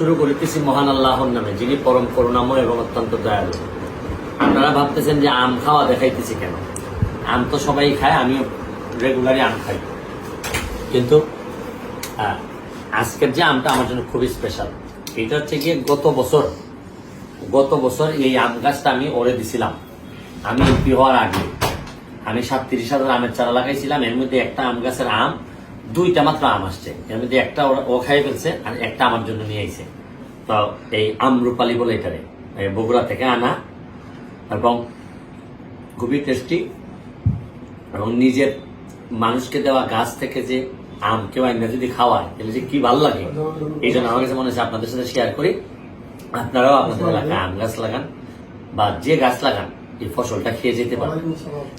শুরু করিতেছি মহান আল্লাহর নামে, যিনি পরম করুণাময় এবং অত্যন্ত দয়ালু। আপনারা ভাবতেছেন যে আম খাওয়া দেখাইতেছি কেন? আম তো সবাই খায়, আমিও রেগুলারই আম খাই। কিন্তু আজকের যে আমটা আমার জন্য খুবই স্পেশাল এটা হচ্ছে গিয়ে গত বছর গত বছর এই আম গাছটা আমি ওরে দিছিলাম। আমি এমপি হওয়ার আগে, আমি সাতত্রিশ হাজার আমের চারা লাগাইছিলাম, এর মধ্যে একটা আম গাছের আম দুইটা মাত্র আম আসছে। এর মধ্যে একটা ওরা- ও খাই ফেলছে আর একটা আমার জন্য নিয়ে আইছে। তো এই আমরুপালি বলে এটারে। বগুড়া থেকে আনা। এবং খুবই টেস্টি এবং নিজের মানুষকে দেওয়া গাছ থেকে যে আম কেউ আইনা যদি খাওয়ায় তাহলে যে কি ভালো লাগে? এই জন্য আমার কাছে মনে হচ্ছে আপনাদের সাথে শেয়ার করি। আপনারাও আপনাদের এলাকায় আম গাছ লাগান বা যে গাছ লাগান এই ফসলটা খেয়ে যেতে পারেন।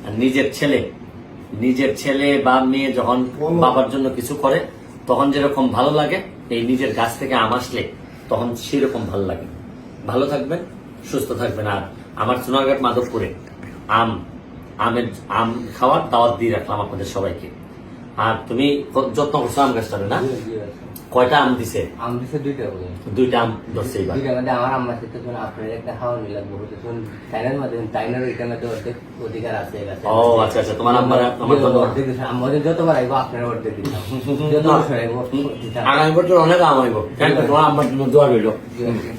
আর নিজের ছেলে নিজের ছেলে বা মেয়ে যখন বাবার জন্য কিছু করে তখন যেরকম ভালো লাগে এই নিজের গাছ থেকে আম আসলে তখন সেরকম ভালো লাগে। ভালো থাকবেন সুস্থ থাকবেন। আর আমার সোনারঘাট মাধবপুরে আম আমের আম খাওয়ার দাওয়াত দিয়ে রাখলাম আপনাদের সবাইকে। আর তুমি যত্ন করছ আম গাছটারে না? কয়টা আম দিছে? আম দিছে দুইটা বলে দুইটা আম ধরছে এবার দুইটা মধ্যে আমার আম্মা সাথে তখন আপনার একটা খাওয়া নিলাম বহুত তখন টাইনার মধ্যে টাইনার ওইটার মধ্যে অর্ধেক অধিকার আছে ও আচ্ছা আচ্ছা তোমার আমার আমার যে ধন্যবাদ অর্ধেক দিছে, আমাদের যতবার আইবো আপনার অর্ধেক দিতাম যত বছর আইবো বছর অনেক আম থ্যাংক ইউ তোমার আমার জন্য দোয়া রইল। জি, জি।